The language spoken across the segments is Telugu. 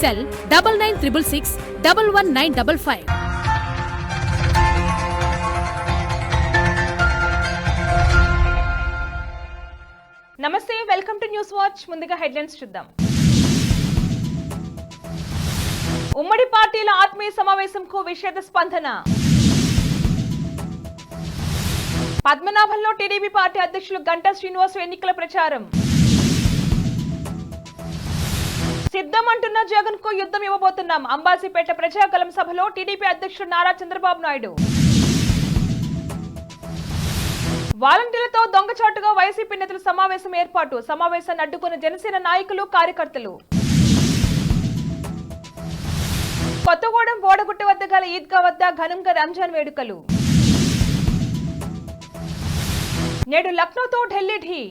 Cell double nine triple six double one nine double five. నమస్తే వెల్కమ్ టు న్యూస్ వాచ్. ముందుగా హెడ్లైన్స్ చూద్దాం. ఉమ్మడి పార్టీల ఆత్మీయ సమావేశంకు విషేద స్పందన. పద్మనాభంలో టీడీపీ పార్టీ అధ్యక్షులు గంటా శ్రీనివాస్ ఎన్నికల ప్రచారం. సిద్ధమంటున్న జగన్కు యుద్ధం ఇవ్వబోతున్నాం. అంబాసీపేట ప్రజాకలం సభలో టీడీపీ అధ్యక్షుడు నారా చంద్రబాబు నాయుడు. వాలంటీర్లతో దొంగచాటుగా వైసీపీ నేతల సమావేశం ఏర్పాటు. సమావేశాన్ని అడ్డుకున్న జనసేన నాయకులు కార్యకర్తలు. కొత్తగూడెం బోడగుట్ట వద్ద గల ఈద్గా వద్ద ఘనంగా రంజాన్ వేడుకలు. నేడు లక్నోతో ఢిల్లీ ఢీ.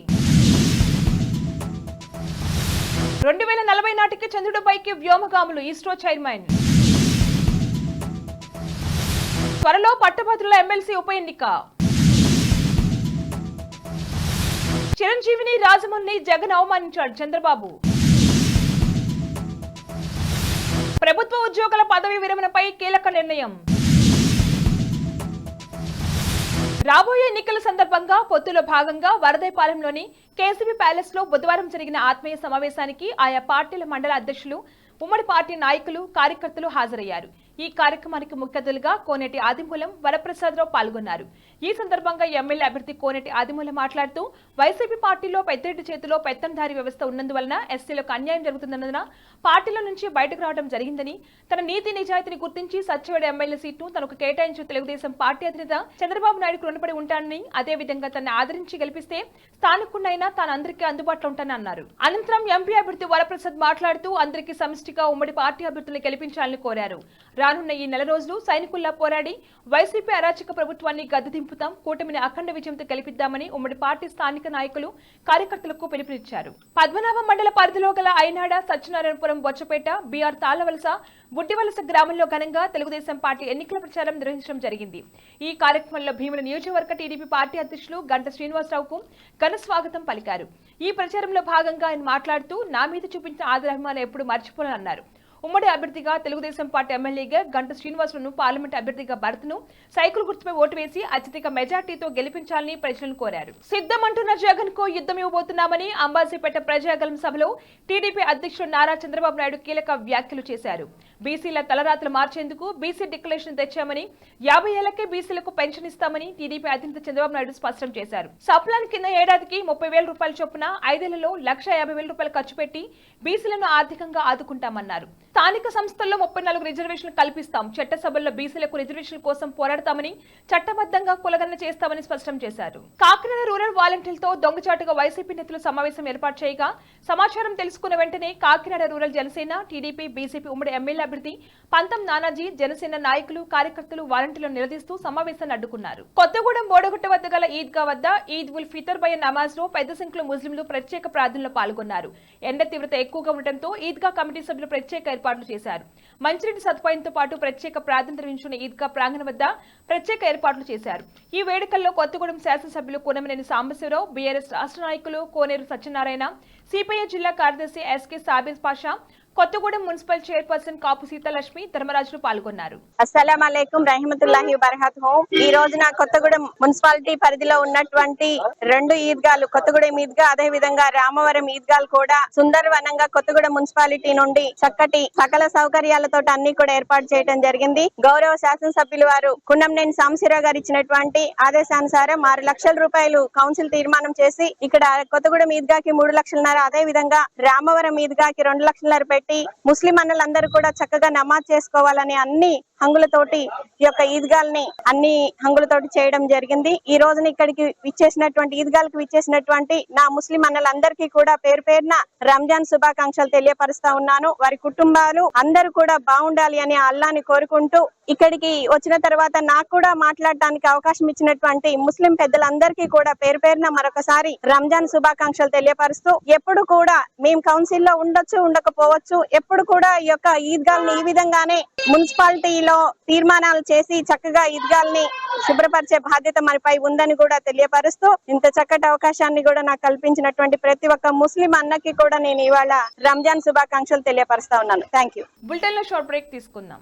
రెండు వేల నలభై నాటికి చంద్రుడిపైకి వ్యోమగాములు ఇస్రో చైర్మన్. త్వరలో పట్టభద్రుల ఎమ్మెల్సీ ఉప ఎన్నిక. చిరంజీవిని రాజమౌళిని జగన్ అవమానించాడు చంద్రబాబు. ప్రభుత్వ ఉద్యోగుల పదవి విరమణపై కీలక నిర్ణయం. రాబోయే ఎన్నికల సందర్భంగా పొత్తులో భాగంగా వరదైపాలెంలోని కేసీబీ ప్యాలెస్లో బుధవారం జరిగిన ఆత్మీయ సమావేశానికి ఆయా పార్టీల మండల అధ్యక్షులు ఉమ్మడి పార్టీ నాయకులు కార్యకర్తలు హాజరయ్యారు. ఈ కార్యక్రమానికి ముఖ్య అతిథులుగా కోనేటి ఆదిమూలం వరప్రసాదరావు పాల్గొన్నారు. ఈ సందర్భంగా ఎమ్మెల్యే అభ్యర్థి కోనేటి ఆదిమూల మాట్లాడుతూ వైసీపీ పార్టీలో పెద్దరెడ్డి చేతిలో పెత్తందారి వ్యవస్థ ఉన్నందువలన ఎస్సీలకు అన్యాయం జరుగుతున్నందున పార్టీల నుంచి బయటకు రావడం జరిగిందని తన నీతి నిజాయితీని గుర్తించి సత్యవేడ ఎమ్మెల్యే సీట్ను తనకు కేటాయించిన తెలుగుదేశం పార్టీ అధినేత చంద్రబాబు నాయుడుకు రుణపడి ఉంటానని అదే విధంగా తనని ఆదరించి గెలిపిస్తే స్థానికుడినైనా తాను అందరికీ అందుబాటులో ఉంటానని అన్నారు అనంతరం ఎంపీ అభ్యర్థి వరప్రసాద్ మాట్లాడుతూ అందరికీ సమిష్టిగా ఉమ్మడి పార్టీ అభ్యర్థులను గెలిపించాలని కోరారు. రానున్న ఈ నెల రోజులు సైనికుల్లా పోరాడి వైసీపీ అరాచక ప్రభుత్వాన్ని గద్దెదింపు కలుపుతాం కూటమిని అఖండ విజయంతో గెలిపిద్దామని ఉమ్మడి పార్టీ స్థానిక నాయకులు కార్యకర్తలకు పిలుపునిచ్చారు. పద్మనాభం మండల పరిధిలో గల ఐనాడ సత్యనారాయణపురం బొచ్చపేట బీఆర్ తాళ్ళవలస బుడ్డివలస గ్రామంలో ఘనంగా తెలుగుదేశం పార్టీ ఎన్నికల ప్రచారం నిర్వహించడం జరిగింది. ఈ కార్యక్రమంలో భీముల నియోజకవర్గ టీడీపీ పార్టీ అధ్యక్షులు గంట శ్రీనివాసరావుకు ఘన స్వాగతం పలికారు. ఈ ప్రచారంలో భాగంగా ఆయన మాట్లాడుతూ నా మీద చూపించిన ఆదరాభిమానం ఎప్పుడు మర్చిపోనన్నారు ఉమ్మడి అభ్యర్థిగా తెలుగుదేశం పార్టీ ఎమ్మెల్యేగా గంట శ్రీనివాసులను పార్లమెంట్ అభ్యర్థిగా భరత్ను సైకిల్ గుర్తుపై ఓటు వేసి అత్యధిక మెజార్టీతో గెలిపించాలని ప్రజలను కోరారు. సిద్ధమంటున్న జగన్కు యుద్ధం ఇవ్వబోతున్నామని అంబాజీపేట ప్రజాగలం సభలో టీడీపీ అధ్యక్షుడు నారా చంద్రబాబు నాయుడు కీలక వ్యాఖ్యలు చేశారు. బీసీల తలరాతలు మార్చేందుకు బీసీ డిక్లరేషన్ తెచ్చామని యాభై ఏళ్ళకే బీసీలకు పెన్షన్ ఇస్తామని టీడీపీ అధినేత చంద్రబాబు నాయుడు స్పష్టం చేశారు. సప్లాన్ కింద ఏడాదికి ముప్పై వేల రూపాయల చొప్పున ఐదేళ్ళలో లక్ష యాభై వేల రూపాయలు ఖర్చు పెట్టి బీసీలను ఆర్థికంగా ఆదుకుంటామన్నారు. స్థానిక సంస్థల్లో ముప్పై నాలుగు రిజర్వేషన్లు కల్పిస్తాం. చట్టసభల్లో బీసీలకు రిజర్వేషన్ల కోసం పోరాడతామని చట్టబద్ధంగా కులగణన చేస్తామని స్పష్టం చేశారు. కాకినాడ రూరల్ వాలంటీర్లతో దొంగచాటుగా వైసీపీ నేతలు సమావేశం ఏర్పాటు చేయగా సమాచారం తెలుసుకున్న వెంటనే Kakinada rural Janasena TDP BCP ఉమ్మడి ఎమ్మెల్యే అభ్యర్థి పంతం నానాజీ జనసేన నాయకులు కార్యకర్తలు వాలంటీర్లను నిలదీస్తూ సమావేశాన్ని అడ్డుకున్నారు. కొత్తగూడెం బోడగుట్ట వద్ద గల ఈద్గా వద్ద ఈద్ ఉల్ ఫితర్ బయ నమాజ్లో పెద్ద సంఖ్యలో ముస్లింలు ప్రత్యేక ప్రార్థనలో పాల్గొన్నారు. ఎండ తీవ్రత ఎక్కువగా ఉండటంతో ఈద్గా కమిటీ సభ్యులు ప్రత్యేక ఏర్పాట్లు చేశారు. మంచినీటి సదుపాయంతో పాటు ప్రత్యేక ప్రార్థన నిర్వహించిన ఈద్గా ప్రాంగణం వద్ద ప్రత్యేక ఏర్పాట్లు చేశారు. ఈ వేడుకల్లో కొత్తగూడెం శాసనసభ్యులు కూనమనేని సాంబశివరావు బీఆర్ఎస్ రాష్ట్ర నాయకులు కోనేరు సత్యనారాయణ సిపిఐ జిల్లా కార్యదర్శి S K Sabij Pasha Kothagudem municipal chairperson Kapu Seethalakshmi ధర్మరాజులు పాల్గొన్నారు. అస్సలం అయికం రహమతుల్లాహి బరహత్ ఈ రోజున కొత్తగూడెం మున్సిపాలిటీ పరిధిలో ఉన్నటువంటి రెండు ఈద్గాలు కొత్తగూడెం ఈద్గా అదే విధంగా రామవరం ఈద్గాలు కూడా సుందరవనంగా కొత్తగూడెం మున్సిపాలిటీ నుండి చక్కటి సకల సౌకర్యాలతో అన్ని కూడా ఏర్పాటు చేయడం జరిగింది. గౌరవ శాసనసభ్యులు వారు కున్నంనేని సాంశీరావు గారు ఇచ్చినటువంటి ఆదేశానుసారం ఆరు లక్షల రూపాయలు కౌన్సిల్ తీర్మానం చేసి ఇక్కడ కొత్తగూడెం ఈద్గాకి మూడు లక్షలన్నర అదే విధంగా రామవరం ఈద్గాకి రెండు లక్షలన్నర పెట్టి ముస్లిం అన్నలందరూ కూడా చక్కగా నమాజ్ చేసుకోవాలని అన్ని హంగులతోటి ఈ యొక్క ఈద్గాల్ని అన్ని హంగులతోటి చేయడం జరిగింది. ఈ రోజున ఇక్కడికి విచ్చేసినటువంటి ఈద్గాలకు విచ్చేసినటువంటి నా ముస్లిం అన్నలందరికీ కూడా పేరు పేరున రంజాన్ శుభాకాంక్షలు తెలియపరుస్తా ఉన్నాను. వారి కుటుంబాలు అందరూ కూడా బాగుండాలి అని అల్లాని కోరుకుంటూ ఇక్కడికి వచ్చిన తర్వాత నాకు కూడా మాట్లాడడానికి అవకాశం ఇచ్చినటువంటి ముస్లిం పెద్దలందరికీ కూడా పేరు పేరున మరొకసారి రంజాన్ శుభాకాంక్షలు తెలియపరుస్తూ ఎప్పుడు కూడా మేము కౌన్సిల్లో ఉండొచ్చు ఉండకపోవచ్చు ఎప్పుడు కూడా ఈ యొక్క ఈద్గాల్ని ఈ విధంగానే మున్సిపాలిటీ స్థాయిలో తీర్మానాలు చేసి చక్కగా ఈద్గాల్ని శుభ్రపరిచే బాధ్యత మనపై ఉందని కూడా తెలియపరుస్తూ ఇంత చక్కటి అవకాశాన్ని కూడా నాకు కల్పించినటువంటి ప్రతి ఒక్క ముస్లిం అన్నకి కూడా నేను ఇవాళ రంజాన్ శుభాకాంక్షలు తెలియపరుస్తా ఉన్నాను. థ్యాంక్ యూ బులెటిన్లో షార్ట్ బ్రేక్ తీసుకుందాం.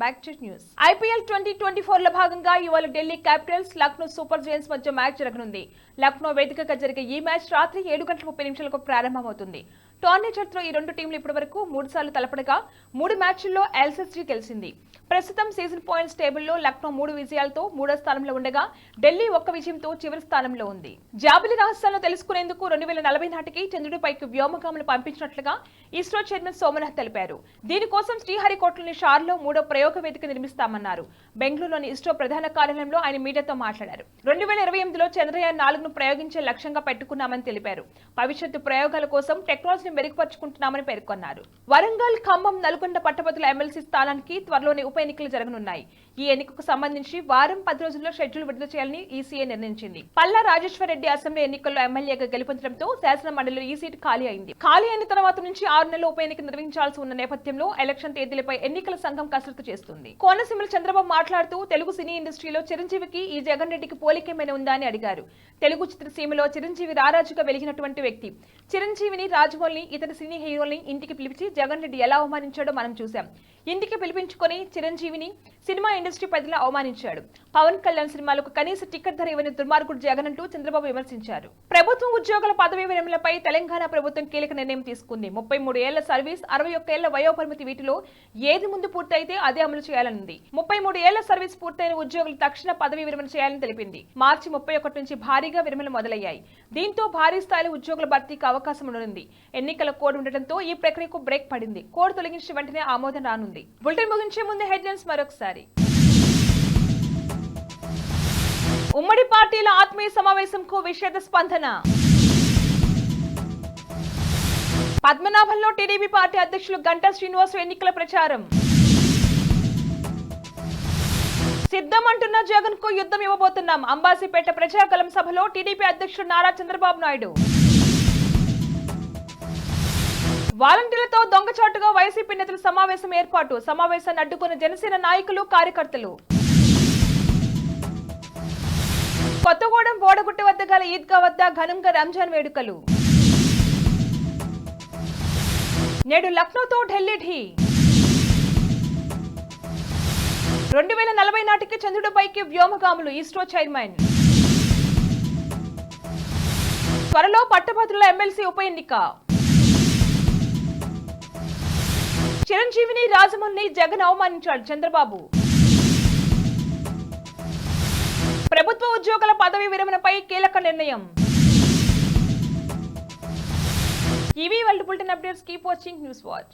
back to news IPL twenty twenty ఫోర్లో భాగంగా ఇవాళ Delhi Capitals Lucknow Super Giants మధ్య మ్యాచ్ జరగనుంది. లక్నో వేదికగా జరిగే ఈ మ్యాచ్ రాత్రి ఏడు గంటల ముప్పై నిమిషాలకు ప్రారంభమవుతుంది. టోర్నీ చరిత్రలో ఈ రెండు టీంలు ఇప్పటి వరకు మూడు సార్లు తలపడగా మూడు మ్యాచ్ల్లో ఎల్సెస్జీ గెలిచింది. ప్రస్తుతం సీజన్ పాయింట్స్ టేబుల్లో లక్నో మూడు విజయాలతో మూడో స్థానంలో ఉండగా ఢిల్లీ ఒక్క విజయంతో చివరి స్థానంలో ఉంది. జాబిలి రహస్యాలను తెలుసుకునేందుకు రెండు వేల నలభై నాటికి చంద్రుడిపైకి వ్యోమగాములు పంపించినట్లుగా ఇస్రో చైర్మన్ సోమనాథ్ తెలిపారు. దీనికోసం శ్రీహరికోటలోని షార్లో మూడో ప్రయోగ వేదిక నిర్మిస్తామన్నారు. బెంగళూరులోని ఇస్రో ప్రధాన కార్యాలయంలో ఆయన మీడియాతో మాట్లాడారు. రెండు వేల ఇరవై ఎనిమిదిలో చంద్రయాన్ నాలుగును ప్రయోగించే లక్ష్యంగా పెట్టుకున్నామని తెలిపారు. భవిష్యత్తు ప్రయోగాల కోసం టెక్నాలజీ పనితీరును మెరుగుపరుచుకుంటున్నామని పేర్కొన్నారు. వరంగల్ ఖమ్మం నల్గొండ పట్టభద్రుల ఎమ్మెల్సీ స్థానానికి త్వరలోనే ఉప ఎన్నికలు జరగనున్నాయి. ఈ ఎన్నికకు సంబంధించి వారం పది రోజుల్లో షెడ్యూల్ విడుదల చేయాలని ఈసీఏ నిర్ణయించింది. పల్లా రాజేశ్వర్ రెడ్డి అసెంబ్లీ ఎన్నికల్లో ఎమ్మెల్యేగా గెలుపొందడంతో శాసన మండలిలో ఈ సీటు ఖాళీ అయింది. ఖాళీ అయిన తర్వాత నుంచి ఆరు నెలల ఉప ఎన్నిక నిర్వహించాల్సి ఉన్న నేపథ్యంలో ఎలక్షన్ తేదీలపై ఎన్నికల సంఘం కసరత్తు చేస్తుంది. కోనసీమలో చంద్రబాబు మాట్లాడుతూ తెలుగు సినీ ఇండస్ట్రీలో చిరంజీవికి ఈ జగన్ రెడ్డికి పోలికేమైనా ఉందా అని అడిగారు. తెలుగు చిత్రసీమలో చిరంజీవి రారాజుగా వెలిగినటువంటి వ్యక్తి. చిరంజీవిని రాజమౌళి రాజమౌళిని ఇతర సినీ హీరోల్ని ఇంటికి పిలిచి జగన్ రెడ్డి ఎలా అవమానించాడో మనం చూసాం ఇంటికి పిలిపించుకొని చిరంజీవిని సినిమా ఇండస్ట్రీ పరిధిలో అవమానించాడు. పవన్ కళ్యాణ్ సినిమాలకు కనీస టికెట్ ధర ఇవ్వని దుర్మార్గుడు జగన్ అంటూ చంద్రబాబు విమర్శించారు. ప్రభుత్వం ఉద్యోగుల పదవీ విరమణపై తెలంగాణ ప్రభుత్వం కీలక నిర్ణయం తీసుకుంది. ముప్పై మూడు ఏళ్ళ సర్వీస్ అరవై ఒక్క ఏళ్ళ వయోపరిమితి వీటిలో ఏది ముందు పూర్తయితే అదే అమలు చేయాలనుంది. ముప్పై మూడు ఏళ్ళ సర్వీస్ పూర్తయిన ఉద్యోగులు తక్షణ పదవీ విరమణ చేయాలని తెలిపింది. మార్చి ముప్పై ఒకటి నుంచి భారీగా విరమణలు మొదలయ్యాయి. దీంతో భారీ స్థాయిలో ఉద్యోగుల భర్తీకి అవకాశం ఉండనుంది. ఎన్నికల కోడ్ ఉండటంతో ఈ ప్రక్రియకు బ్రేక్ పడింది. కోడ్ తొలగించిన వెంటనే ఆమోదం రానుంది. బులెటిన్ ముగించే ముందు హెడ్లైన్స్ మరొకసారి. ఉమ్మడి పార్టీల ఆత్మీయ సమావేశంకు విషేద స్పందన. పద్మనాభంలో టీడీపీ పార్టీ అధ్యక్షులు గంటా శ్రీనివాసు ఎన్నికల ప్రచారం. సిద్ధం అంటున్న జగన్కు యుద్ధం ఇవ్వబోతున్నాం. అంబాసీపేట ప్రజాకలం సభలో టీడీపీ అధ్యక్షుడు నారా చంద్రబాబు నాయుడు. వాలంటీర్లతో దొంగచాటుగా వైసీపీ నేతల సమావేశం ఏర్పాటు. సమావేశాన్ని అడ్డుకున్న జనసేన నాయకులు కార్యకర్తలు. కొత్తగూడెం బోడగుట్ట వద్ద గల ఈద్గా వద్ద ఘనంగా రంజాన్ వేడుకలు. నేడు లక్నోతో ఢిల్లీ ఢీ. రెండు వేల నలభై నాటికి చంద్రుడిపైకి వ్యోమగాములు ఇస్రో చైర్మన్. త్వరలో పట్టభద్రుల ఎమ్మెల్సీ ఉప ఎన్నిక. చిరంజీవిని రాజమౌళిని జగన్ అవమానించాడు చంద్రబాబు. ప్రభుత్వ ఉద్యోగుల పదవి విరమణపై కీలక నిర్ణయం. ఇవి world bulletin updates keep watching News Watch.